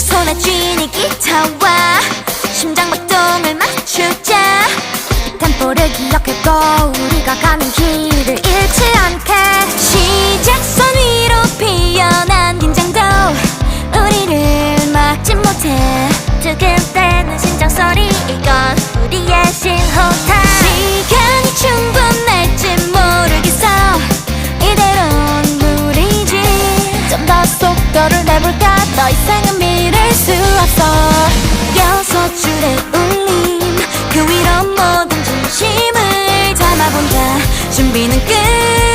들려주니 기타와 심장 박동을 맞추자. 템포를 기억해 고 우리가 가는 길을 없어. 여섯 줄의 울림. 그 위로 모든 진심을 담아본다. 준비는 끝.